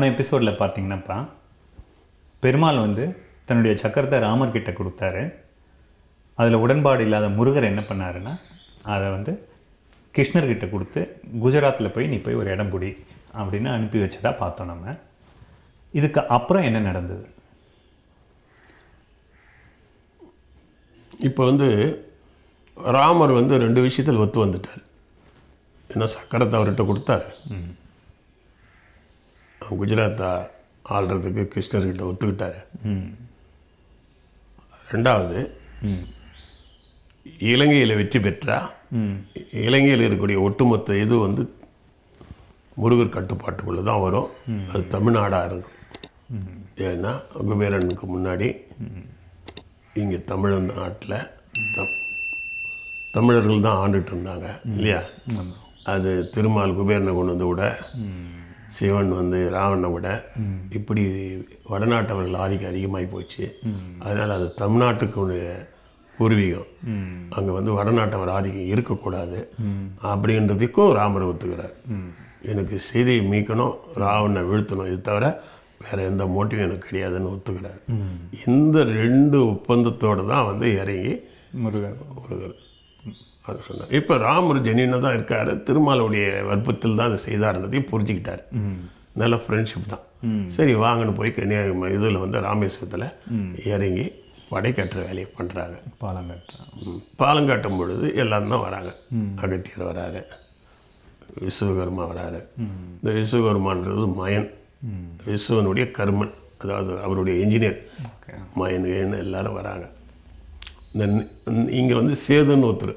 போன எபிசோடில் பார்த்தீங்கன்னாப்பா பெருமாள் வந்து தன்னுடைய சக்கரத்தை ராமர் கிட்ட கொடுத்தாரு. அதில் உடன்பாடு இல்லாத முருகர் என்ன பண்ணாருன்னா அதை வந்து கிருஷ்ணர்கிட்ட கொடுத்து குஜராத்தில் போய் நீ போய் ஒரு இடம் பிடி அப்படின்னு அனுப்பி வச்சதா பார்த்தோம் நம்ம. இதுக்கு அப்புறம் என்ன நடந்தது? இப்போ வந்து ராமர் வந்து ரெண்டு விஷயத்தில் ஒத்து வந்துட்டார். ஏன்னா சக்கரத்தை அவர்கிட்ட கொடுத்தாரு. குஜராத்தை ஆள்றதுக்கு கிருஷ்ணர்கிட்ட ஒத்துக்கிட்டாரு. ரெண்டாவது இலங்கையில் வெற்றி பெற்றா இலங்கையில் இருக்கக்கூடிய ஒட்டுமொத்த இது வந்து முருகர் கட்டுப்பாட்டுக்குள்ளே தான் வரும். அது தமிழ்நாடாக இருக்கும். ஏன்னா குபேரனுக்கு முன்னாடி இங்கே தமிழ் நாட்டில் தமிழர்கள் தான் ஆண்டுட்டு இருந்தாங்க இல்லையா? அது திருமால் குபேரனை கொண்டு வந்து விட சிவன் வந்து ராவணனை விட இப்படி வடநாட்டவர்கள் ஆதிக்கம் அதிகமாகி போச்சு. அதனால் அது தமிழ்நாட்டுக்குடைய பூர்வீகம். அங்கே வந்து வடநாட்டவர் ஆதிக்கம் இருக்கக்கூடாது. அப்படின்றதுக்கும் ராமர் ஒத்துக்கிறார். எனக்கு சீதையை மீட்கணும் ராவணனை வீழ்த்தணும் இது தவிர வேறு எந்த மோட்டிவும் எனக்கு கிடையாதுன்னு ஒத்துக்கிறார். இந்த ரெண்டு ஒப்பந்தத்தோடு தான் வந்து இறங்கி முருகர் முருகர் அது சொன்னார் இப்போ ராமர் ஜெனினாக தான் இருக்கார். திருமாலுடைய வற்பத்தில் தான் அதை செய்தார்ன்றதையும் புரிஞ்சுக்கிட்டார். நல்ல ஃப்ரெண்ட்ஷிப் தான். சரி வாங்கன்னு போய் கன்னியாகுமரி இதில் வந்து ராமேஸ்வரத்தில் இறங்கி படை கட்டுற வேலையை பண்ணுறாங்க பாலம் கட்டுறான் பாலம் கட்டும் பொழுது எல்லாம் தான் வராங்க. அகத்தியர் வராரு. விஸ்வகர்மா வராரு. இந்த விஸ்வகர்மான்றது மயன். விஸ்வனுடைய கர்மன். அதாவது அவருடைய இன்ஜினியர் மயன் எல்லாரும் வராங்க. இந்த இங்கே வந்து சேதுன்னு ஒருத்தர்.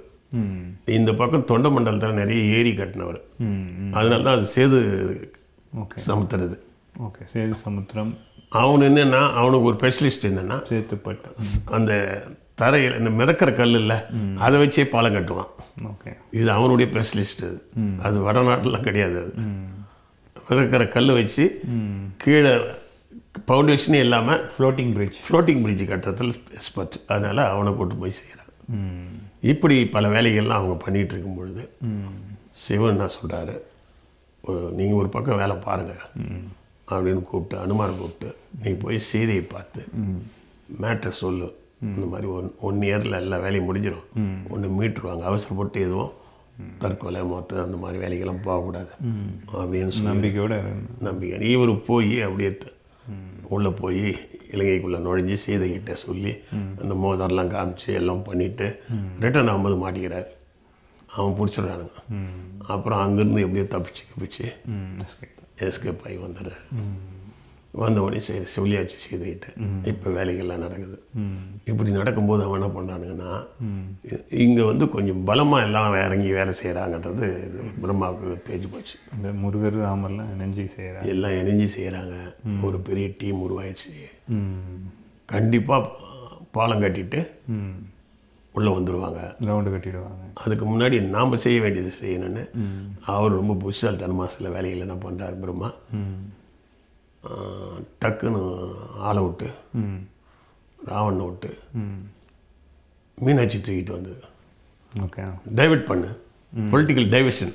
இந்த பக்கம் தொண்டை மண்டலத்தில் நிறைய ஏரி கட்டினவர். அதனால தான் அது சேது சமுத்துறது ஓகே சேது சமுத்திரம். அவனு என்னென்னா அவனுக்கு ஒரு ஸ்பெஷலிஸ்ட் என்னென்னா சேத்துப்பட்டு. அந்த தரையில் இந்த மிதக்கிற கல் இல்லை அதை வச்சே பாலம் கட்டுவான். ஓகே. இது அவனுடைய ஸ்பெஷலிஸ்ட் அது. அது வடநாட்டிலாம் கிடையாது அது. மிதக்கிற கல் வச்சு கீழே ஃபவுண்டேஷனே இல்லாமல் ஃப்ளோட்டிங் பிரிட்ஜ் ஃப்ளோட்டிங் பிரிட்ஜ் கட்டுறதுல எக்ஸ்பர்ட் அதனால் அவனை கூட்டு போய் செய்கிறான் இப்படி பல வேலைகள்லாம் அவங்க பண்ணிகிட்டு இருக்கும் பொழுது சிவன் என்ன சொல்கிறாரு ஒரு நீங்கள் ஒரு பக்கம் வேலை பாருங்கள் அப்படின்னு கூப்பிட்டு அனுமாரை கூப்பிட்டு நீங்கள் போய் சீதையை பார்த்து மேட்ரை சொல்லு. இந்த மாதிரி ஒன் ஒன் இயரில் எல்லா வேலையும் முடிஞ்சிடும் ஒன்று மீட்டுருவாங்க அவசரப்பட்டு எதுவும் தற்கொலை மொத்த அந்த மாதிரி வேலைக்கெல்லாம் போகக்கூடாது. அப்படின்னு சொல்லி நம்பிக்கையோட நம்பிக்கை இவர் போய் அப்படியே உள்ளே போய் இலங்கைக்குள்ளே நுழைஞ்சு சீதைகிட்ட சொல்லி அந்த மோதிரம்லாம் காமிச்சு எல்லாம் பண்ணிவிட்டு ரிட்டர்ன் ஆகும்போது மாட்டிக்கிறார். அவன் பிடிச்சிடுறானுங்க. அப்புறம் அங்கேருந்து எப்படியோ தப்பிச்சு எஸ்கேப் எஸ்கேப் ஆகி வந்துடுறாரு. வந்த உடனே சரி சொல்லியாச்சு சீதைகிட்ட. இப்போ வேலைகள்லாம் நடக்குது. இப்படி நடக்கும்போது அவன் என்ன பண்ணுறானுங்கன்னா இங்கே வந்து கொஞ்சம் பலமாக எல்லாம் இறங்கி வேலை செய்கிறாங்கன்றது பிரம்மாவுக்கு தேஞ்சு போச்சு. இந்த முருகர் ராமர்லாம் இணைஞ்சு செய்கிறார் எல்லாம் இணைஞ்சு செய்கிறாங்க ஒரு பெரிய டீம் உருவாயிடுச்சு. கண்டிப்பாக பாலம் கட்டிட்டு உள்ளே வந்துடுவாங்க ரவுண்டு கட்டிடுவாங்க. அதுக்கு முன்னாடி நாம் செய்ய வேண்டியது செய்யணும்னு அவர் ரொம்ப புஷால்தனமாக சில வேலைகள் என்ன பண்ணுறாரு பிரம்மா. டக்குன்னு ஆளை விட்டு ம். ராவணனை விட்டு ம். மீனாட்சி தூக்கிட்டு வந்து. ஓகே. டைவர்ட் பண்ணு. பொலிட்டிக்கல் டைவர்ஷன்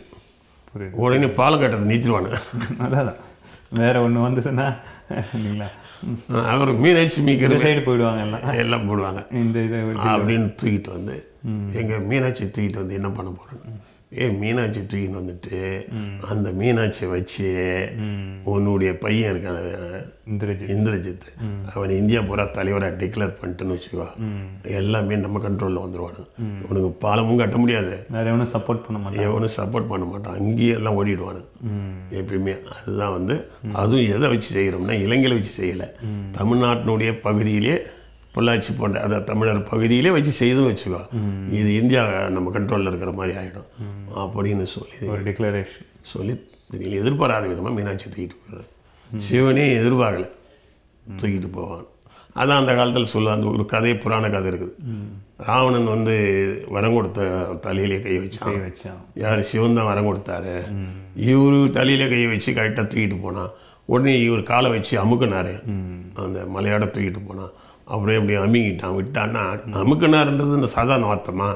உடனே பாலம் கட்டுறதை நீச்சிருவானு அதான் வேற ஒன்று வந்துச்சுன்னா இல்லைங்களா? அவர் மீனாட்சி இந்த மீக்கிறது சைடு போயிடுவாங்க எல்லாம். எல்லாம் போடுவாங்க. இந்த இதை அப்படின்னு தூக்கிட்டு வந்து எங்க மீனாட்சி தூக்கிட்டு வந்து என்ன பண்ண போறேன்னு. ஏ மீனாட்சி தூக்கிட்டு வந்துட்டு அந்த மீனாட்சியை வச்சு உன்னுடைய பையன் இருக்கான் இந்திரஜித். இந்திரஜித். அவன் இந்தியா பூரா தலைவராக டிக்ளேர் பண்ணிட்டுன்னு வச்சுக்கோ. எல்லாமே நம்ம கண்ட்ரோலில் வந்துடுவானு உனக்கு பாலமும் கட்ட முடியாது. வேற எவனும் சப்போர்ட் பண்ண மாட்டாங்க எவனும் சப்போர்ட் பண்ண மாட்டான். அங்கேயே எல்லாம் ஓடிடுவானு. எப்பயுமே. அதுதான் வந்து அதுவும் எதை வச்சு செய்கிறோம்னா இலங்கையில் வச்சு செய்யலை. தமிழ்நாட்டினுடைய பகுதியிலே பொள்ளாச்சி போன்ற அதாவது தமிழர் பகுதியிலே வச்சு செய்துன்னு வச்சுக்கோ. இது இந்தியா நம்ம கண்ட்ரோலில் இருக்கிற மாதிரி ஆகிடும் அப்படின்னு சொல்லி ஒரு டிக்ளரேஷன் சொல்லி தெரியல எதிர்பாராத விதமாக மீனாட்சி தூக்கிட்டு போயிடுறாரு. சிவனே எதிர்பார்க்கல. தூக்கிட்டு போவான். அதான் அந்த காலத்தில் சொல்ல அந்த ஒரு கதை புராண கதை இருக்குது. ராவணன் வந்து வரம் கொடுத்த தலையிலே கை வச்சான். கை வச்சான். யார்? சிவன் தான் வரம் கொடுத்தாரு. இவரு தலையில கையை வச்சு கரெக்டாக தூக்கிட்டு போனான். உடனே இவர் காலை வச்சு அமுக்குனாரு. அந்த மலையாட தூக்கிட்டு போனான். அப்புறம் இப்படி அமுக்கிட்டான் விட்டான்னா அமுக்குனாருன்றது இந்த சாதாரண வார்த்தைமா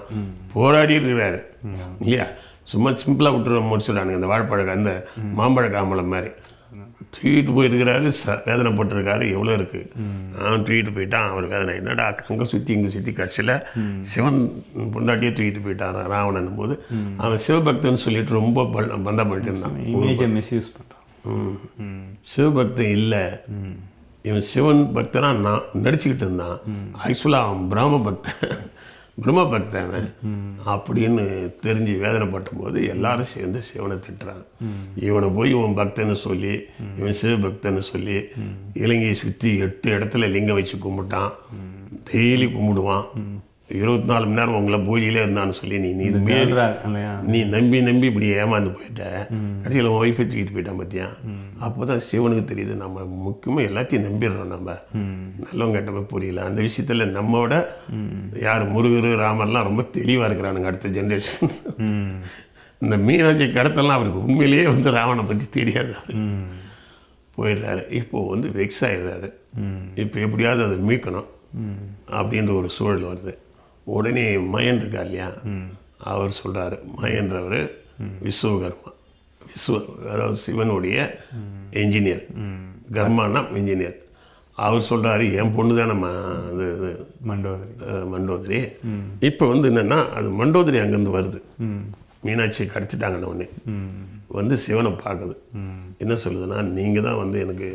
போராடி இருக்கிறாரு. இல்லையா? சும்மா சிம்பிளாக விட்டுற முடிச்சுடானுங்க இந்த வாழைப்பழ அந்த மாம்பழ காம்பளம் மாதிரி. தூக்கிட்டு போயிருக்கிறாரு ச வேதனைப்பட்டிருக்காரு. எவ்வளோ இருக்குது நான் தூக்கிட்டு போயிட்டான். அவர் வேதனை. என்னடா அங்கே சுற்றி இங்கே சுற்றி கடைசியில் சிவன் பொண்டாட்டியே தூக்கிட்டு போயிட்டான் ராவணன் போது அவன் சிவபக்தன் சொல்லிட்டு ரொம்ப பந்தம் பண்ணிட்டு இருந்தான் மிஸ்யூஸ் பண்ணுறான். சிவபக்தன் இல்லை. இவன் சிவன் பக்தனா நான் நடிச்சுக்கிட்டு இருந்தான். ஆக்சுவலாக அவன் பிரம்ம பக்தன். பிரம்ம பக்தன் அப்படின்னு தெரிஞ்சு வேதனைப்பட்ட போது எல்லாரும் சேர்ந்து சிவனை திட்டுறாங்க. இவனை போய் இவன் பக்தன்னு சொல்லி இவன் சிவபக்தன்னு சொல்லி இலங்கையை சுற்றி எட்டு இடத்துல லிங்கம் வச்சு கும்பிட்டான். டெய்லி கும்பிடுவான். இருபத்தி நாலு மணி நேரம் உங்களை பூஜையிலே இருந்தான்னு சொல்லி நீ நீ நீ நம்பி நம்பி இப்படி ஏமாந்து போயிட்ட. கடைசியில் உன் ஒய்ஃபை தூக்கிட்டு போயிட்டான் பார்த்தியா அப்போ தான் சிவனுக்கு தெரியுது நம்ம முக்கியமாக எல்லாத்தையும் நம்பிடுறோம் நம்ம. நல்லவங்க கெட்டவங்க புரியல. அந்த விஷயத்தில் நம்மோட யார் முருகர் ராமர்லாம் ரொம்ப தெளிவாக இருக்கிறானுங்க அடுத்த ஜென்ரேஷன் இந்த மீனாட்சி கடத்தெல்லாம் அவருக்கு உண்மையிலேயே வந்து ராவனை பற்றி தெரியாது போயிடுறாரு. இப்போ வந்து வெக்ஸ் ஆயிடுறாரு. இப்போ எப்படியாவது அதை மீட்கணும் அப்படின்ற ஒரு சூழல் வருது. உடனே மயன் இருக்கார் இல்லையா அவர் சொல்றாரு மயன்றவர் விஸ்வகர்மா. விஸ்வ அதாவது சிவனுடைய என்ஜினியர் கர்மானா இன்ஜினியர் அவர் சொல்றாரு என் பொண்ணு தான் நம்ம இது இது, மண்டோதரி. மண்டோதரி. இப்போ வந்து என்னன்னா அது மண்டோதரி அங்கேருந்து வருது. மீனாட்சி கடத்திட்டாங்கன்னு உடனே. வந்து சிவனை பார்க்குது. என்ன சொல்லுதுன்னா நீங்கள் தான் வந்து எனக்கு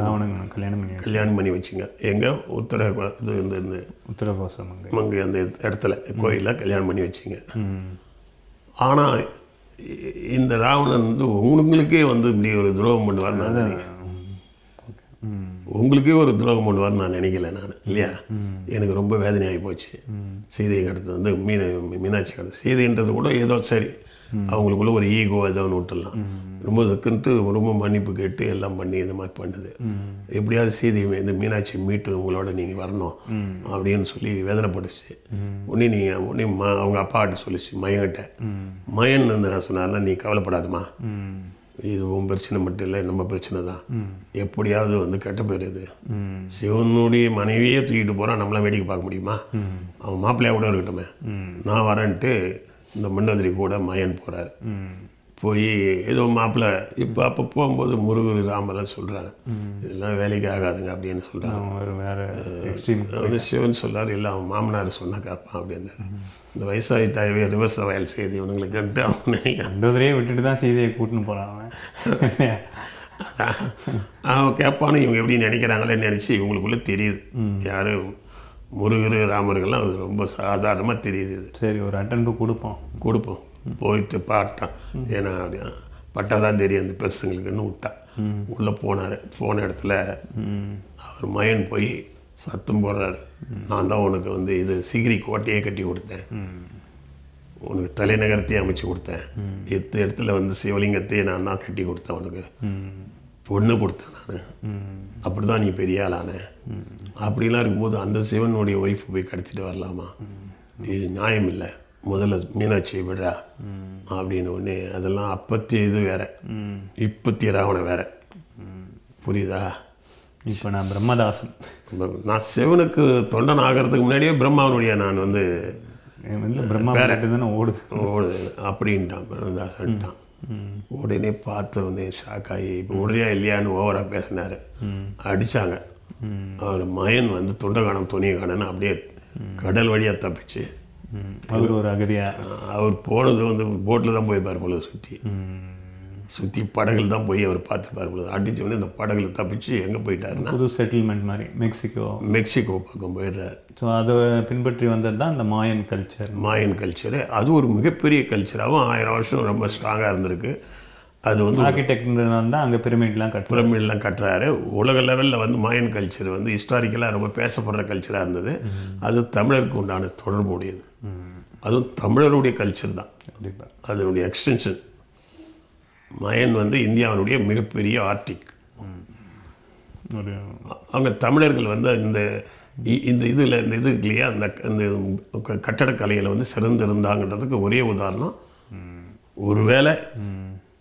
ராவணன் கல்யாணம் பண்ணி கல்யாணம் பண்ணி வச்சிங்க. எங்கே? உத்தர இது இந்த இந்த உத்தரகோசம் அங்கே அந்த இடத்துல கோயிலில் கல்யாணம் பண்ணி வச்சிங்க. ஆனால் இந்த ராவணன் வந்து உங்களுக்கே வந்து இப்படி ஒரு துரோகம் பண்ணுவார் நான் நினைக்கிறேன். உங்களுக்கே ஒரு துரோகம் பண்ணுவார் நான் நினைக்கல நான் இல்லையா? எனக்கு ரொம்ப வேதனையாகி போச்சு. சீதையை கடத்து வந்து மீன மீனாட்சி கடத்து சீதைன்றது கூட ஏதோ சரி. அவங்களுக்குள்ள ஒரு ஈகோ ஏதோ ஒன்று விட்டுடலாம். ரொம்ப இதுக்குன்ட்டு ரொம்ப மன்னிப்பு கேட்டு எல்லாம் பண்ணி இந்த மாதிரி பண்ணுது. எப்படியாவது சீதை இந்த மீனாட்சி மீட்டு உங்களோட நீங்கள் வரணும் அப்படின்னு சொல்லி வேதனைப்பட்டுச்சு. உடனே நீங்கள் உடனே ம அவங்க அப்பாட்ட சொல்லிச்சு மயன்கிட்ட மயன் வந்து நான் சொன்னார்ல நீ கவலைப்படாதம்மா. இது உன் பிரச்சனை மட்டும் இல்லை நம்ம பிரச்சனை தான். எப்படியாவது வந்து கெட்ட பேர் இது. சிவனுடைய மனைவியே தூக்கிட்டு போகிறான் நம்மளாம் வேடிக்கை பார்க்க முடியுமா? அவன் மாப்பிள்ளையா கூட இருக்கட்டுமே. நான் வரேன்ட்டு இந்த மண்டோதரி கூட மயன் போகிறாரு போய் ஏதோ மாப்பிள்ளை இப்போ அப்போ போகும்போது முருகர் ராமரெல்லாம் சொல்கிறாங்க இதெல்லாம் வேலைக்கு ஆகாதுங்க அப்படின்னு சொல்கிறாங்க அவனு சிவன் சொல்லார் இல்லை அவன் மாமனார் சொன்னா கேட்பான் அப்படின்னாரு. இந்த வயசாகி தாயவே ரிவர்ஸ் வயல் செய்து இவனுங்களுக்குன்ட்டு அவன் மண்டோதரியே விட்டுட்டு தான் சீதையை கூட்டின்னு போகிறான் அவன். கேட்பானு இவங்க எப்படி நினைக்கிறாங்களேன்னு நினச்சி இவங்களுக்குள்ள தெரியுது. யாரு முருகர் ராமர்கள்லாம் அது ரொம்ப சாதாரணமாக தெரியுது சரி ஒரு அட்டன் கொடுப்போம். கொடுப்போம். போயிட்டு பாட்டான். ஏன்னா அப்படியா பட்டாதான் தெரியும் அந்த பெருசுங்களுக்குன்னு விட்டான் உள்ளே போனார். போன இடத்துல அவர் மயன் போய் சத்தம் போடுறாரு. நான் தான் உனக்கு வந்து இது சிகிரி கோட்டையே கட்டி கொடுத்தேன். உனக்கு தலைநகரத்தையே அமைச்சு கொடுத்தேன். எத்து இடத்துல வந்து சிவலிங்கத்தையே நான் தான் கட்டி கொடுத்தேன் உனக்கு. பொண்ணு கொடுத்தேன் நான். ம் அப்படி தான் நீ பெரிய ஆளான. அப்படிலாம் இருக்கும்போது அந்த சிவனுடைய ஒய்ஃப் போய் கடத்திட்டு வரலாமா? இது நியாயம் இல்லை. முதல்ல மீனாட்சியை விடுறா. அப்படின்னு உடனே அதெல்லாம் அப்பத்திய இது வேற. ம் இப்பத்திய ராவணன் வேற. புரியுதா? இப்போ நான் பிரம்மதாசன். நான் சிவனுக்கு தொண்டன் ஆகிறதுக்கு முன்னாடியே பிரம்மாவனுடைய நான் வந்து பிரம்மா தானே ஓடுது. ஓடுது. அப்படின்ட்டான் பிரம்மதாசன்ட்டான். உடனே பார்த்த உடனே ஷாக் ஆகி இப்போ உடனே இல்லையான்னு ஓவராக பேசினாரு. அடிச்சாங்க. அவர் மயன் வந்து துண்டகானம் துணியகானன்னு அப்படியே கடல் வழியாக தப்பிச்சு. அவர் ஒரு அகதியா? அவர் போனது வந்து போட்டில் தான் போயிருப்பார் போல சுற்றி சுற்றி படகுல தான் போய் அவர் பார்த்துருப்பார் போல அடிச்ச உடனே இந்த படகுல தப்பிச்சு எங்கே போயிட்டாருன்னா புது செட்டில்மெண்ட் மாதிரி மெக்சிகோ. மெக்சிகோ பக்கம் போயிடுறாரு. ஸோ அதை பின்பற்றி வந்தது தான் இந்த மாயன் கல்ச்சர் மாயன் கல்ச்சரு அது ஒரு மிகப்பெரிய கல்ச்சராகவும் ஆயிரம் வருஷம் ரொம்ப ஸ்ட்ராங்காக இருந்திருக்கு. அது வந்து ஆர்கிடெக்ட்னால தான் அங்கே பிரமிட்லாம் கட்டுறோம் பிரமிட்லாம் கட்டுறாரு. உலக லெவலில் வந்து மாயன் கல்ச்சர் வந்து ஹிஸ்டாரிக்கலாக ரொம்ப பேசப்படுற கல்ச்சராக இருந்தது. அது தமிழருக்கு உண்டான தொடர்புடையது. அதுவும் தமிழருடைய கல்ச்சர் தான் கண்டிப்பாக அதனுடைய எக்ஸ்டென்ஷன் மயன் வந்து இந்தியாவினுடைய மிகப்பெரிய ஆர்டிக். அவங்க தமிழர்கள் வந்து இந்த இந்த இதில் இந்த இது இருக்கு இல்லையா? அந்த அந்த க- கட்டடக்கலையில் வந்து சிறந்திருந்தாங்கன்றதுக்கு ஒரே உதாரணம். ஒருவேளை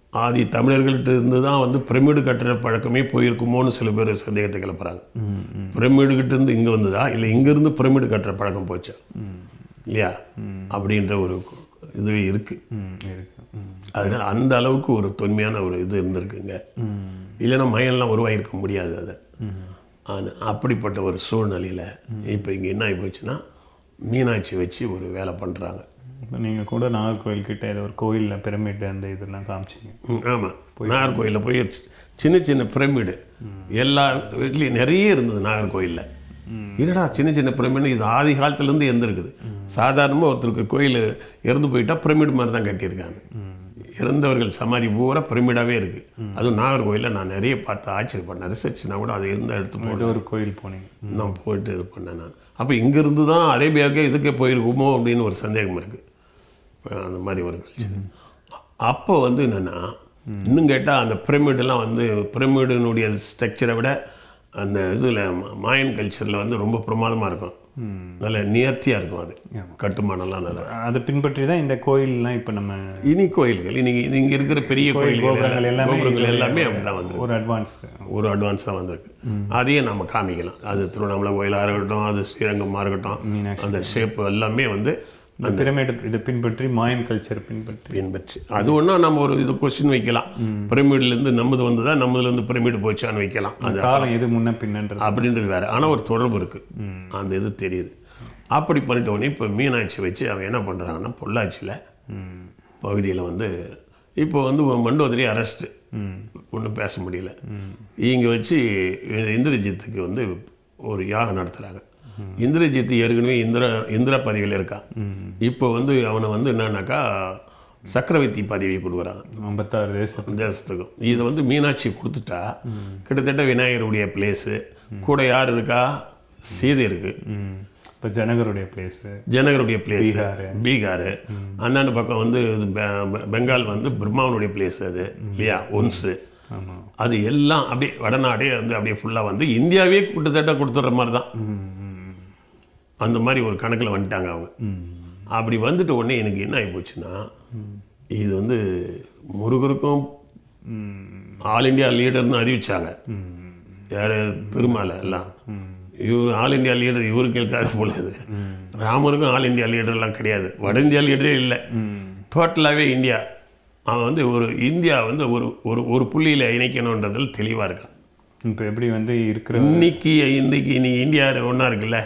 ஆதி தமிழர்கள்ட்ட இருந்து தான் வந்து பிரமிடு கட்டுற பழக்கமே போயிருக்குமோன்னு சில பேர் சந்தேகத்தை கிளப்புறாங்க. பிரமிடு கிட்ட இருந்து இங்கே வந்ததா? இல்லை இங்கேருந்து பிரமிடு கட்டுற பழக்கம் போச்சா? இல்லையா? அப்படின்ற ஒரு இதுவே இருக்குது ம் இருக்கு. ம். அதனால் அந்த அளவுக்கு ஒரு தொன்மையான ஒரு இது இருந்திருக்குங்க. இல்லைன்னா மயம்லாம் உருவாகிருக்க முடியாது அதை. அது அப்படிப்பட்ட ஒரு சூழ்நிலையில் இப்போ இங்கே என்ன ஆகி போச்சுன்னா மீனாட்சி வச்சு ஒரு வேலை பண்ணுறாங்க இப்போ நீங்கள் கூட நாகர்கோவில் கிட்ட ஏதோ ஒரு கோயிலில் பிரமிட் அந்த இதெல்லாம் காமிச்சிங்க. ஆமாம் நாகர்கோயிலில் போய் சின்ன சின்ன பிரமிடு. எல்லா வீட்லேயும் நிறைய இருந்தது நாகர்கோயிலில் என்னடா சின்ன சின்ன பிரமிடு இது ஆதி காலத்துலேருந்து இருந்திருக்குது. சாதாரணமாக ஒருத்தருக்கு கோயில் இறந்து போயிட்டா பிரமிடு மாதிரி தான் கட்டியிருக்காங்க. இறந்தவர்கள் சமாதி பூரா பிரமிடாகவே இருக்குது அதுவும் நாகர்கோயிலில் நான் நிறைய பார்த்து ஆச்சரியப்பட்டேன். ரிசர்ச் நான் கூட அதை இருந்தால் எடுத்து போயிட்டு ஒரு கோயில் போனீங்க. நான் போயிட்டு இது பண்ணேன் நான். அப்போ இங்கேருந்து தான் அரேபியாவுக்கே இதுக்கே போயிருக்குமோ அப்படின்னு ஒரு சந்தேகம் இருக்குது அந்த மாதிரி ஒரு கல்ச்சர் அப்போ வந்து என்னென்னா இன்னும் கேட்டால் அந்த பிரமிடெல்லாம் வந்து பிரமிடினுடைய ஸ்ட்ரக்சரை விட அந்த இதில் மாயன் கல்ச்சரில் வந்து ரொம்ப பிரமாதமாக இருக்கும். நல்ல நேர்த்தியாக இருக்கும் அது. கட்டுமானம்லாம் நல்லா அதை பின்பற்றி தான் இந்த கோயில்லாம் இப்போ நம்ம இனி கோயில்கள் இன்னைக்கு இங்கே இருக்கிற பெரிய கோயில்கள் கோபுரங்கள் எல்லாம் எல்லாமே கோபுரங்கள் எல்லாமே அப்படி தான் வந்து ஒரு அட்வான்ஸ் ஒரு அட்வான்ஸாக வந்திருக்கு. அதையே நம்ம காமிக்கலாம். அது திருவண்ணாமலை கோயிலாக இருக்கட்டும் அது ஸ்ரீரங்கமாக இருக்கட்டும் அந்த ஷேப் எல்லாமே வந்து இந்த பிரமிட் இதை பின்பற்றி மாயன் கல்ச்சர் பின்பற்றி. பின்பற்றி. அது ஒன்றா நம்ம ஒரு இது கொஸ்டின் வைக்கலாம். பிரமிட்லேருந்து நம்மது வந்ததா நம்மதுலேருந்து பிரமிடு போச்சான்னு வைக்கலாம். அது காலம் எது முன்ன பின்னன்றது. அப்படின்றது வேற. ஆனால் ஒரு தொடர்பு இருக்குது அந்த இது தெரியுது. அப்படி பண்ணிட்ட உடனே இப்போ மீனாட்சி வச்சு அவன் என்ன பண்ணுறாங்கன்னா பொள்ளாச்சியில் பகுதியில் வந்து இப்போ வந்து மண்டோதரி அரெஸ்ட்டு ஒன்றும் பேச முடியல. இங்கே வச்சு இந்திரஜித்துக்கு வந்து ஒரு யாகம் நடத்துகிறாங்க இந்திரஜித் ஏற்கனவே இந்திரா இந்திரா பதவியில் இருக்கான் இப்போ வந்து அவனை வந்து என்னன்னாக்கா சக்கரவர்த்தி பதவி கொடுக்குறாங்க ஐம்பத்தாறு தேசம் தேசத்துக்கும் இதை வந்து மீனாட்சி கொடுத்துட்டா கிட்டத்தட்ட விநாயகருடைய பிளேஸு கூட யார் இருக்கா? சீதை இருக்குது ம் இப்போ ஜனகருடைய பிளேஸு ஜனகருடைய பிளேஸ் பீகாரு. பீகார். அந்தாண்ட பக்கம் வந்து பெங்கால் வந்து பிரம்மாவனுடைய பிளேஸ் அது. இல்லையா? ஒன்ஸு. அது எல்லாம் அப்படியே வடநாடே வந்து அப்படியே ஃபுல்லாக வந்து இந்தியாவே கிட்டத்தட்ட கொடுத்துட்ற மாதிரி தான். அந்த மாதிரி ஒரு கணக்கில் வந்துட்டாங்க அவங்க. அப்படி வந்துட்ட உடனே எனக்கு என்ன ஆகி போச்சுன்னா இது வந்து முருகருக்கும் ஆல் இந்தியா லீடர்னு அறிவிச்சாங்க. யார்? திருமாலை எல்லாம். இவர் ஆல் இந்தியா லீடர் இவருக்கு இருக்காது போல இது. ராமருக்கும் ஆல் இந்தியா லீடர்லாம் கிடையாது. வட இந்தியா லீடரே இல்லை. டோட்டலாகவே இந்தியா. அவன் வந்து ஒரு இந்தியா வந்து ஒரு ஒரு ஒரு புள்ளியில் இணைக்கணுன்றதில் தெளிவாக இருக்கான் இப்போ எப்படி வந்து இருக்கிற இன்னைக்கு இன்னைக்கு நீ இந்தியா ஒன்றா இருக்குல்ல?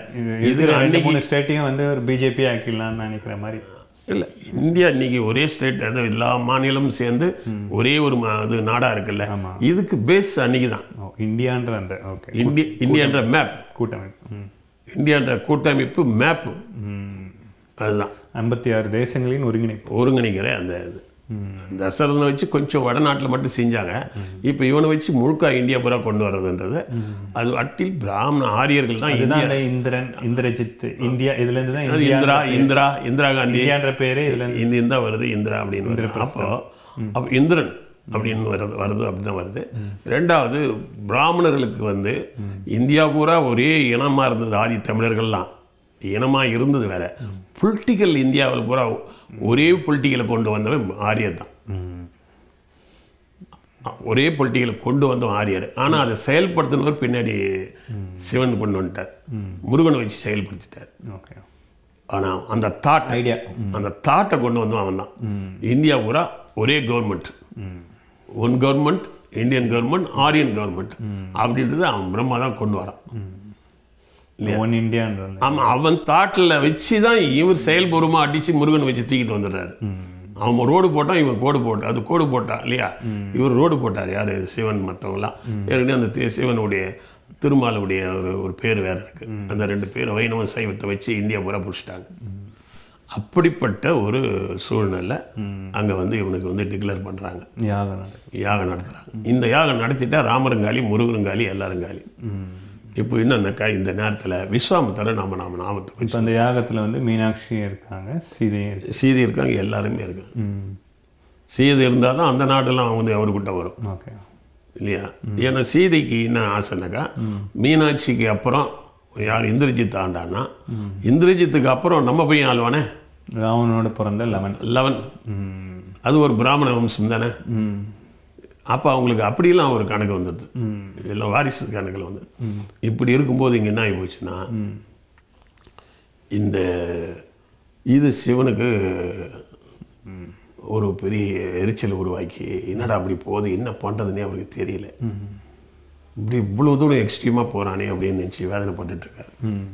இது ரெண்டு மூணு ஸ்டேட்டையும் வந்து ஒரு பிஜேபி ஆக்கிடலாம்னு நினைக்கிற மாதிரி. இல்லை இந்தியா இன்னைக்கு ஒரே ஸ்டேட் அது எல்லா மாநிலமும் சேர்ந்து ஒரே ஒரு இது நாடாக இருக்குல்ல. இதுக்கு பேஸ் அன்னைக்கு தான். இந்தியான்ற அந்த ஓகே இந்தியா இந்தியான்ற மேப் கூட்டமைப்பு. இந்தியான்ற கூட்டமைப்பு மேப்பு அதுதான். ஐம்பத்தி ஆறு தேசங்களின் ஒருங்கிணைப்பு. ஒருங்கிணைக்கிற அந்த இது. தசரதனை வச்சு கொஞ்சம் வடநாட்டில் மட்டும் செஞ்சாங்க. இப்போ இவனை வச்சு முழுக்கா இந்தியா பூரா கொண்டு வர்றதுன்றது. அது அட்டில் பிராமண ஆரியர்கள் தான் இந்தியா. இந்திரன் இந்திரஜித் இந்தியா இதுல இருந்து தான் இந்திரா இந்திரா இந்திரா காந்தி. இந்தியான்ற பேரே இதுல இருந்து இந்த இந்தா வருது இந்திரா அப்படின்னு அப்போ அப்போ இந்திரன் அப்படின்னு வருது வருது அப்படி தான் வருது. ரெண்டாவது பிராமணர்களுக்கு வந்து இந்தியா பூரா ஒரே இனமாக இருந்தது ஆதி தமிழர்கள்லாம். இனமாக இருந்தது வேற. பொலிட்டிக்கல் இந்தியாவில் பூரா ஒரே பொலிட்டிக்கலை கொண்டு வந்தவன் ஆரியர் தான். ஒரே பொலிட்டிக்கலை கொண்டு வந்தவன் ஆரியர். ஆனால் அதை செயல்படுத்தினவர் பின்னாடி சிவன் கொண்டு வந்துட்டார். முருகனை வச்சு செயல்படுத்திட்டார். ஓகே ஆனால் அந்த தாட் ஐடியா அந்த தாட்டை கொண்டு வந்தவன் அவன் தான் இந்தியா பூரா ஒரே government one government Indian government Aryan government அப்படின்றது அவன் பிரம்மா தான் கொண்டு வரான். ஒன் இந்தியான்ற ஆமாம் அவன் தாட்டில் வச்சு தான் இவர் செயல்பூர்வமாக அடித்து முருகனை வச்சு தூக்கிட்டு வந்துடுறாரு. அவன் ரோடு போட்டான் இவன் கோடு போட்டான் அது கோடு போட்டான் இல்லையா? இவர் ரோடு போட்டார் யார்? சிவன் மற்றவங்களாம் ஏற்கனவே அந்த சிவனுடைய திருமாலுடைய ஒரு ஒரு பேர் வேறு இருக்குது அந்த ரெண்டு பேர் வைணவ சைவத்தை வச்சு இந்தியா பூரா பிடிச்சிட்டாங்க. அப்படிப்பட்ட ஒரு சூழ்நிலை அங்கே வந்து இவனுக்கு வந்து டிக்ளேர் பண்ணுறாங்க யாகம் யாகம் நடத்துகிறாங்க இந்த யாகம் நடத்திட்டா ராமருங்காலி முருகருங்காலி எல்லாருங்காலி. ம். இப்போ என்னன்னாக்கா இந்த நேரத்தில் விஸ்வாமித்தரை நாம நாம நாமத்தை இப்போ அந்த யாகத்துல வந்து மீனாட்சியும் இருக்காங்க சீதையும் சீதை இருக்காங்க எல்லாருமே இருக்காங்க. சீதை இருந்தால் தான் அந்த நாடெல்லாம் வந்து அவர்கிட்ட வரும். ஓகே. இல்லையா? ஏன்னா சீதைக்கு என்ன ஆசைனாக்கா மீனாட்சிக்கு அப்புறம் யார் இந்திரஜித் ஆண்டான்னா இந்திரஜித்துக்கு அப்புறம் நம்ம பையன் ஆள்வானே? ராவணனோட பிறந்த லெவன். லவன். அது ஒரு பிராமண வம்சம் தானே? அப்போ அவங்களுக்கு அப்படிலாம் ஒரு கணக்கு வந்துடுது. எல்லாம் வாரிசு கணக்கில் வந்து. இப்படி இருக்கும்போது இங்கே என்ன ஆகி போச்சுன்னா இந்த இது சிவனுக்கு ஒரு பெரிய எரிச்சல் உருவாக்கி என்னடா அப்படி போகுது என்ன பண்ணுறதுனே அவருக்கு தெரியல. இப்படி இவ்வளோ தூரம் எக்ஸ்ட்ரீமாக போகிறானே அப்படின்னு நினச்சி வேதனைப்பட்டுட்டு இருக்காரு. ம்.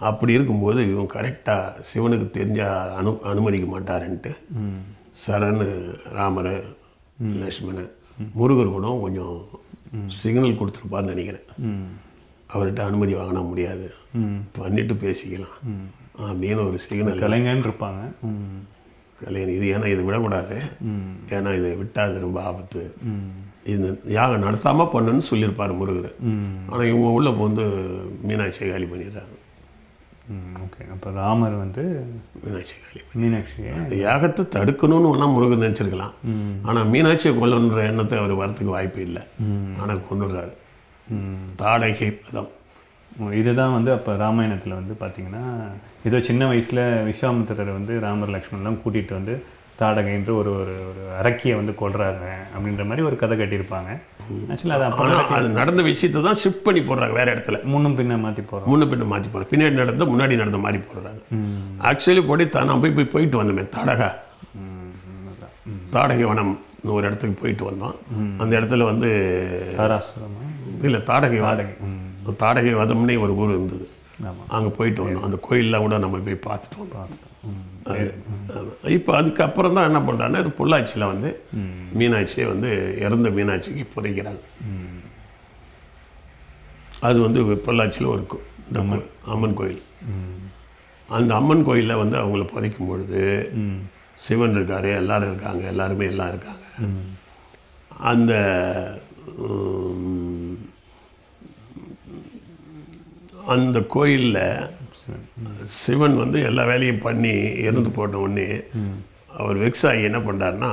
அப்படி இருக்கும்போது இவன் கரெக்டாக சிவனுக்கு தெரிஞ்ச அனு அனுமதிக்க மாட்டாருன்ட்டு சரண் ராமர் லக்ஷ்மணன். முருகர் கூட கொஞ்சம் சிக்னல் கொடுத்துருப்பாருன்னு நினைக்கிறேன். அவர்கிட்ட அனுமதி வாங்கினா முடியாது. பண்ணிட்டு பேசிக்கலாம். அப்படின்னு ஒரு சிக்னல் கலைஞன் இருப்பாங்க. கல்யாணம் இது ஏன்னா இதை விடக்கூடாது. ஏன்னா இதை விட்டால் அது ரொம்ப ஆபத்து. இது யாகம் நடத்தாமல் பண்ணுன்னு சொல்லியிருப்பார் முருகர். ஆனால் இவங்க உள்ள வந்து மீனாட்சியை காலி பண்ணிடுறாங்க ஓகே. அப்போ ராமர் வந்து மீனாட்சியை காலி மீனாட்சியை அந்த யாகத்தை தடுக்கணும்னு வேணா முருகன் நினச்சிருக்கலாம். ம். ஆனால் மீனாட்சியை கொல்லணுன்ற எண்ணத்தை அவர் வரத்துக்கு வாய்ப்பு இல்லை. ஆனால் கொண்டுடுறாரு தாடகை பதம். இதுதான் வந்து அப்போ ராமாயணத்தில் வந்து பார்த்தீங்கன்னா ஏதோ சின்ன வயசில் விஸ்வாமித்திரரை வந்து ராமர் லக்ஷ்மணன்லாம் கூட்டிகிட்டு வந்து தாடகைன்ற ஒரு ஒரு ஒரு அரக்கியை வந்து கொல்றாங்க அப்படின்ற மாதிரி ஒரு கதை கட்டியிருப்பாங்க. ஆக்சுவலாக அது அப்போ அது நடந்த விஷயத்தை தான் ஷிஃப்ட் பண்ணி போடுறாங்க வேற இடத்துல. முன்னும் பின்ன மாற்றி போகிறோம் முன்ன பின்ன மாற்றி போடுறாங்க. பின்னாடி நடந்த முன்னாடி நடந்த மாதிரி போடுறாங்க. ஆக்சுவலி போடி தான் போய் போய் போயிட்டு வந்தோமே தாடகா. தாடகை வனம் ஒரு இடத்துக்கு போயிட்டு வந்தோம். அந்த இடத்துல வந்து இல்லை தாடகை. தாடகை தாடகை வதம்னே ஒரு ஊர் இருந்தது. அங்கே போயிட்டு வந்தோம். அந்த கோயிலில் கூட நம்ம போய் பார்த்துட்டு வந்தோம். இப்போ அதுக்கப்புறம் தான் என்ன பண்ணுறாங்கன்னா இது பொள்ளாச்சியில் வந்து மீனாட்சியை வந்து இறந்த மீனாட்சிக்கு புதைக்கிறாங்க. அது வந்து பொள்ளாச்சியில் ஒரு இந்த அம்மன். கோயில். அந்த அம்மன் கோயிலில் வந்து அவங்கள புதைக்கும் பொழுது சிவன் இருக்காரு எல்லாரும் இருக்காங்க எல்லாருமே எல்லாம் இருக்காங்க. அந்த அந்த கோயிலில். சிவன் வந்து எல்லா வேலையும் பண்ணி இறந்து போட்ட உடனே அவர் வெக்ஸ் ஆகி என்ன பண்ணுறாருன்னா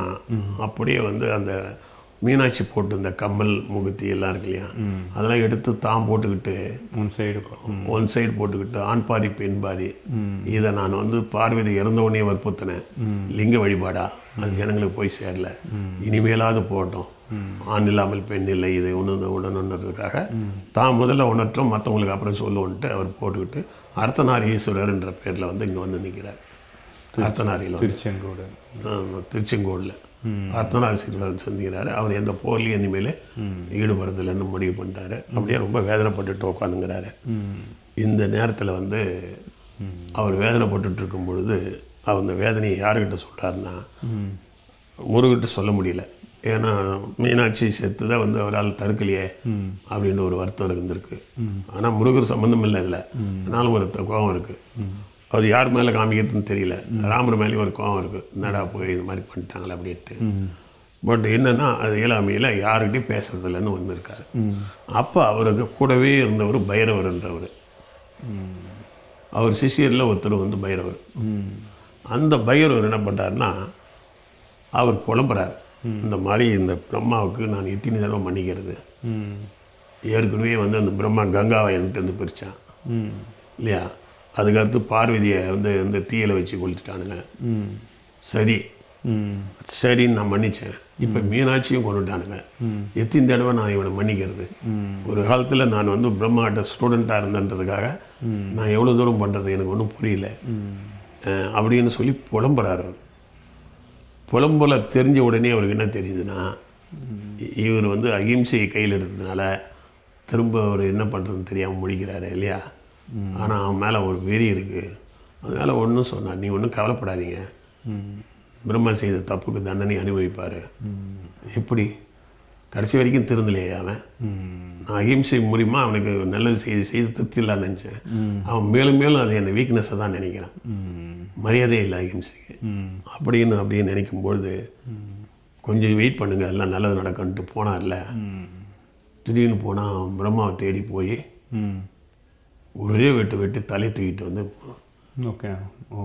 அப்படியே வந்து அந்த மீனாட்சி போட்டு இந்த கம்மல் முகுத்தி எல்லாம் இருக்கு இல்லையா அதெல்லாம் எடுத்து தான் போட்டுக்கிட்டு உன் சைடு ஒன் சைடு போட்டுக்கிட்டு ஆண் பாதி பெண் பாதி இதை நான் வந்து பார்வதி இறந்த உடனே வற்புறுத்தினேன். லிங்க வழிபாடா? அது ஜனங்களுக்கு போய் சேரல. இனிமேலாவது போகட்டும். ஆண் இல்லாமல் பெண் இல்லை இதை உணர்ந்து உணர்ன்றதுக்காக தான் முதல்ல உணர்த்தோம் மற்றவங்களுக்கு அப்புறம் சொல்லுவோன்ட்டு அவர் போட்டுக்கிட்டு அர்த்தநாரீஸ்வரர்ன்ற பேரில் வந்து இங்கே வந்து நிற்கிறார் அர்த்தநாரியில் திருச்செங்கோடு. திருச்செங்கோடில். அர்த்தநாரீஸ்வரர் சந்திக்கிறாரு அவர் எந்த போர்லையும் இனிமேல் ஈடுபடுறதில்லைன்னு முடிவு பண்ணிட்டாரு. அப்படியே ரொம்ப வேதனைப்பட்டுட்டு உட்காந்துங்கிறாரு இந்த நேரத்தில் வந்து அவர் வேதனைப்பட்டுட்டு இருக்கும் பொழுது அவர் அந்த வேதனையை யாருக்கிட்ட சொல்கிறாருன்னா முருகிட்ட சொல்ல முடியல. ஏன்னா மீனாட்சி செத்து தான் வந்து அவரால் தடுக்கலையே அப்படின்னு ஒரு வருத்தம் இருந்திருக்கு. ஆனால் முருகர் சம்மந்தம் இல்லை இதில். ஆனாலும் ஒரு கோபம் இருக்குது அவர் யார் மேலே காமிக்கிறதுன்னு தெரியல. ராமர் மேலேயும் ஒரு கோபம் இருக்குது என்னடா போய் இது மாதிரி பண்ணிட்டாங்களே அப்படின்ட்டு. பட் என்னன்னா அது இயலாமையில் யாருக்கிட்டையும் பேசுறது இல்லைன்னு வந்திருக்காரு அப்போ அவருக்கு கூடவே இருந்தவர் பைரவர்ன்றவர் அவர் சிஷியரில் ஒருத்தர் வந்து பைரவர். அந்த பைரவர் என்ன பண்ணுறாருன்னா அவர் புலம்புறார். இந்த மாதிரி இந்த பிரம்மாவுக்கு நான் எத்தனை தடவை மன்னிக்கிறது. ம். ஏற்கனவே வந்து அந்த பிரம்மா கங்காவை என்கிட்ட வந்து பிரித்தான் ம். இல்லையா? அதுக்கடுத்து பார்வதியை வந்து இந்த தீயில வச்சு கொளுத்துட்டானுங்க. ம். சரி. ம். சரின்னு நான் மன்னிச்சேன். இப்போ மீனாட்சியும் கொண்டுட்டானுங்க. எத்தனை தடவை நான் இவனை மன்னிக்கிறது? ஒரு காலத்தில் நான் வந்து பிரம்மாட்ட ஸ்டூடெண்ட்டாக இருந்தன்றதுக்காக நான் எவ்வளோ தூரம் பண்ணுறது எனக்கு ஒன்றும் புரியல. அப்படின்னு சொல்லி புலம்புறாரு புலம்புல தெரிஞ்ச உடனே அவருக்கு என்ன தெரியுதுன்னா இவர் வந்து அகிம்சையை கையில் எடுத்ததுனால திரும்ப அவர் என்ன பண்ணுறதுன்னு தெரியாமல் முடிக்கிறாரு இல்லையா? ஆனால் அவன் மேலே ஒரு வெறி இருக்குது அதனால் ஒன்றும் சொன்னார். நீ ஒன்றும் கவலைப்படாதீங்க. பிரம்மா செய்த தப்புக்கு தண்டனை அனுபவிப்பார். எப்படி? கடைசி வரைக்கும் திருந்தலையே அவன். நான் அகிம்சை மூலியமா அவனுக்கு நல்லது செய்து செய்து திருப்தி இல்லான்னு நினச்சேன். அவன் மேலும் மேலும் அது என் வீக்னஸை தான் நினைக்கிறான். மரியாதை இல்லை அகிம்சைக்கு. ம். அப்படின்னு அப்படியே நினைக்கும் பொழுது கொஞ்சம் வெயிட் பண்ணுங்க எல்லாம் நல்லது நடக்கும்ன்ட்டு போனார்ல திடீர்னு போனால் பிரம்மாவை தேடி போய் ம். ஒரே வெட்டு வெட்டி தலையை தூக்கிட்டு வந்து ஓகே.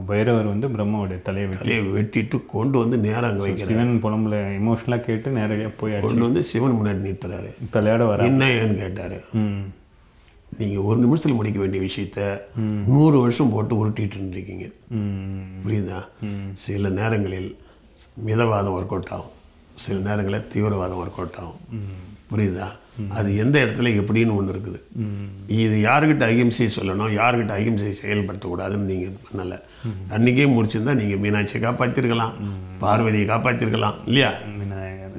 பைரவர் வந்து பிரம்மாவுடைய தலையை தலையை வெட்டிட்டு கொண்டு வந்து நேரா அங்கே வைக்கிறார். சிவன் புலம்புல எமோஷனலாக கேட்டு நேரடியாக போய் கொண்டு வந்து சிவன் முன்னாடி நிறுத்துறாரு. தலையாட வர என்ன ஏன்னு கேட்டார்? நீங்கள் ஒரு நிமிஷத்தில் முடிக்க வேண்டிய விஷயத்த நூறு வருஷம் போட்டு உருட்டிட்டு இருந்திருக்கீங்க. ம். புரியுதா? சில நேரங்களில் மிதவாதம் ஒர்க் அவுட் ஆகும். சில நேரங்களில் தீவிரவாதம் ஒர்க் அவுட் ஆகும் புரியுதா? அது எந்த இடத்துல எப்படின்னு ஒன்று இருக்குது. இது யாருக்கிட்ட அகிம்சை சொல்லணும் யாருக்கிட்ட அகிம்சை செயல்படுத்தக்கூடாதுன்னு நீங்கள் பண்ணலை. அன்றைக்கே முடிச்சிருந்தா நீங்கள் மீனாட்சியை காப்பாற்றிருக்கலாம் பார்வதியை காப்பாற்றிருக்கலாம் இல்லையா?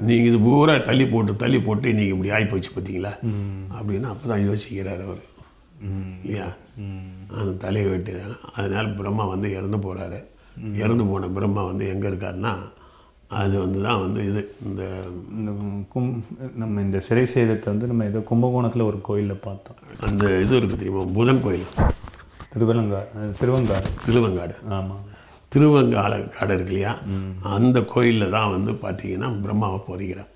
நீங்கள் இது பூரா தள்ளி போட்டு தள்ளி போட்டு நீங்கள் இப்படி ஆகிப்போச்சு பார்த்தீங்களா அப்படின்னு அப்போ தான் யோசிக்கிறார் அவர். இல்லையா? அந்த தலையை வெட்டுறாங்க அதனால் பிரம்மா வந்து இறந்து போகிறாரு இறந்து போன பிரம்மா வந்து எங்கே இருக்காருன்னா அது வந்து தான் வந்து இது இந்த கும் நம்ம இந்த சிறை சேதத்தை வந்து நம்ம ஏதோ கும்பகோணத்தில் ஒரு கோயிலில் பார்த்தோம். அந்த இது இருக்குது தெரியுமா? புதன் கோயில். திருவலங்காடு திருவங்காடு. திருவங்காடு. ஆமாம் திருவங்கால காடு இருக்கு இல்லையா? அந்த கோயிலில் தான் வந்து பார்த்தீங்கன்னா பிரம்மாவை புதைக்கிறான்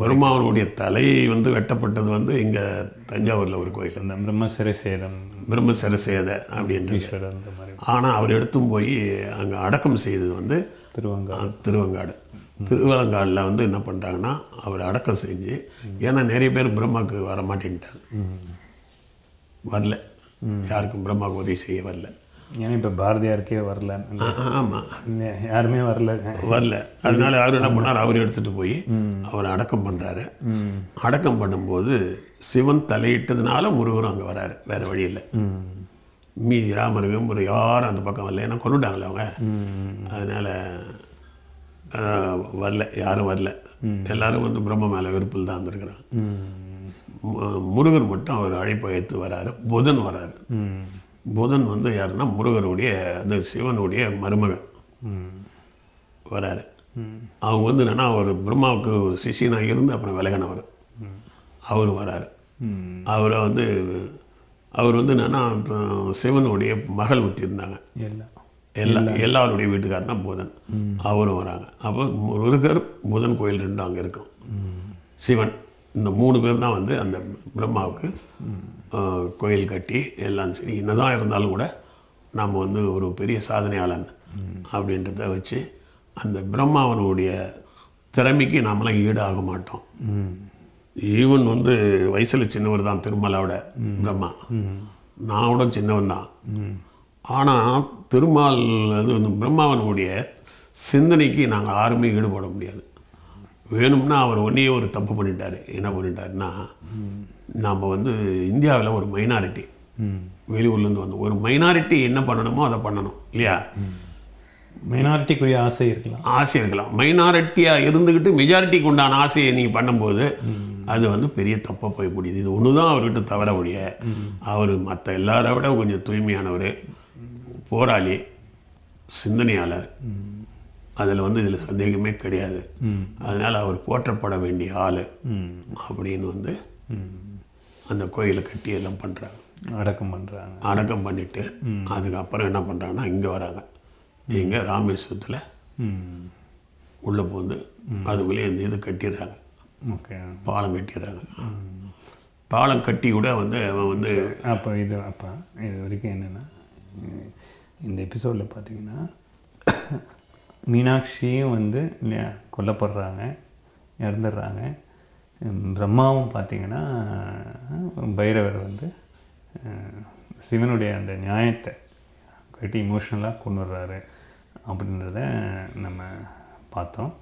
பிரம்மாவனுடைய தலை வந்து வெட்டப்பட்டது வந்து இங்கே தஞ்சாவூரில் ஒரு கோயில். அந்த பிரம்ம சிறை சேதம். பிரம்மசரசேத அப்படின்ட்டு ஈஸ்வரர் அந்த மாதிரி. ஆனால் அவர் எடுத்தும் போய் அங்கே அடக்கம் செய்தது வந்து திருவங்காடு. திருவங்காடு. திருவலங்காடில் வந்து என்ன பண்ணுறாங்கன்னா அவர் அடக்கம் செஞ்சு ஏன்னா நிறைய பேர் பிரம்மாவுக்கு வர மாட்டேன்ட்டாங்க. வரல. யாருக்கும் பிரம்மாவுக்கு உதவி செய்ய வரல. ஏன்னா இப்போ பாரதியாருக்கே வரல ஆமாம் யாருமே வரல. வரல. அதனால அவர் என்ன பண்ணார்? அவர் எடுத்துகிட்டு போய் அவர் அடக்கம் பண்ணுறாரு அடக்கம் பண்ணும்போது சிவன் தலையிட்டதுனால முருகரும் அங்கே வராரு வேறு வழி இல்லை மீதி ராமருக்கும் ஒரு யாரும் அந்த பக்கம் வரல. ஏன்னா கொண்டுட்டாங்களே அவங்க. அதனால் வரல. யாரும் வரல. எல்லாரும் வந்து பிரம்ம மேலே வெறுப்பில் தான் வந்திருக்கிறாங்க முருகர் மட்டும் அவர் அழைப்பை எடுத்து வராரு. புதன் வராரு. ம் புதன் வந்து யாருன்னா முருகருடைய அந்த சிவனுடைய மருமகன். ம் வராரு. அவங்க வந்து என்னன்னா அவர் பிரம்மாவுக்கு ஒரு சிஷியனாக இருந்து அப்புறம் விலகினவர். அவர் வராரு. அவரை வந்து அவர் வந்து என்னன்னா சிவனுடைய மகள் ஊற்றி இருந்தாங்க எல்லா எல்லாருடைய தான் புதன். அவரும் வராங்க. அப்போ முருகர் புதன் கோயில் ரெண்டும் அங்கே இருக்கும். சிவன். இந்த மூணு பேர் தான் வந்து அந்த பிரம்மாவுக்கு கோயில் கட்டி எல்லாம் சரி. என்னதான் இருந்தாலும் கூட நாம் வந்து ஒரு பெரிய சாதனையாளன் அப்படின்றத வச்சு அந்த பிரம்மாவனுடைய திறமைக்கு நாமெல்லாம் ஈடாக மாட்டோம். ஈவன் வந்து வயசில் சின்னவர் தான் திருமலாவோட பிரம்மா. நான் கூட சின்னவன் தான். ஆனால் திருமால் அது வந்து பிரம்மாவனுடைய சிந்தனைக்கு நாங்கள் யாருமே ஈடுபட முடியாது. வேணும்னா அவர் ஒன்றே ஒரு தப்பு பண்ணிட்டாரு. என்ன பண்ணிட்டாருன்னா நாம் வந்து இந்தியாவில் ஒரு மைனாரிட்டி வெளியூர்லேருந்து வந்தோம். ஒரு மைனாரிட்டி என்ன பண்ணணுமோ அதை பண்ணணும். இல்லையா? மைனாரிட்டிக்குரிய ஆசை இருக்கலாம். ஆசை இருக்கலாம். மைனாரிட்டியாக இருந்துக்கிட்டு மெஜாரிட்டிக்கு உண்டான ஆசையை நீங்கள் பண்ணும்போது அது வந்து பெரிய தப்பாக போய் முடியுது. இது ஒன்று தான் அவர்கிட்ட தவற ஒழிய அவர் மற்ற எல்லாரை விட கொஞ்சம் தூய்மையானவர். போராளி சிந்தனையாளர். அதில் வந்து இதில் சந்தேகமே கிடையாது. அதனால் அவர் போற்றப்பட வேண்டிய ஆள் அப்படின்னு வந்து அந்த கோயிலை கட்டி எல்லாம் பண்ணுறாங்க அடக்கம் பண்ணுறாங்க அடக்கம் பண்ணிவிட்டு அதுக்கப்புறம் என்ன பண்ணுறாங்கன்னா இங்கே வராங்க. இங்கே ராமேஸ்வரத்தில் உள்ளே போந்து அதுக்குள்ளேயே இந்த இது கட்டிடுறாங்க. ஓகே. பாலம் கட்டிடுறாங்க. பாலம் கட்டி கூட வந்து அவன் வந்து அப்போ இது அப்போ இது வரைக்கும் என்னென்னா இந்த எபிசோடில் பார்த்தீங்கன்னா மீனாட்சியும் வந்து கொல்லப்படுறாங்க இறந்துடுறாங்க. பிரம்மாவும் பார்த்திங்கன்னா பைரவர் வந்து சிவனுடைய அந்த நியாயத்தை கட்டி இமோஷனலாக கொண்டு வர்றாரு அப்படின்றத நம்ம பார்த்தோம்.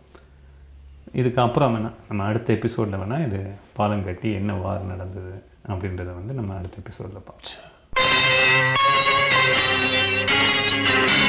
இதுக்கப்புறம் வேணால் நம்ம அடுத்த எபிசோடில் வேணால் இது பாலம் கட்டி என்ன வார் நடந்தது அப்படின்றத வந்து நம்ம அடுத்த எபிசோடில் பார்த்தோம் Thank you.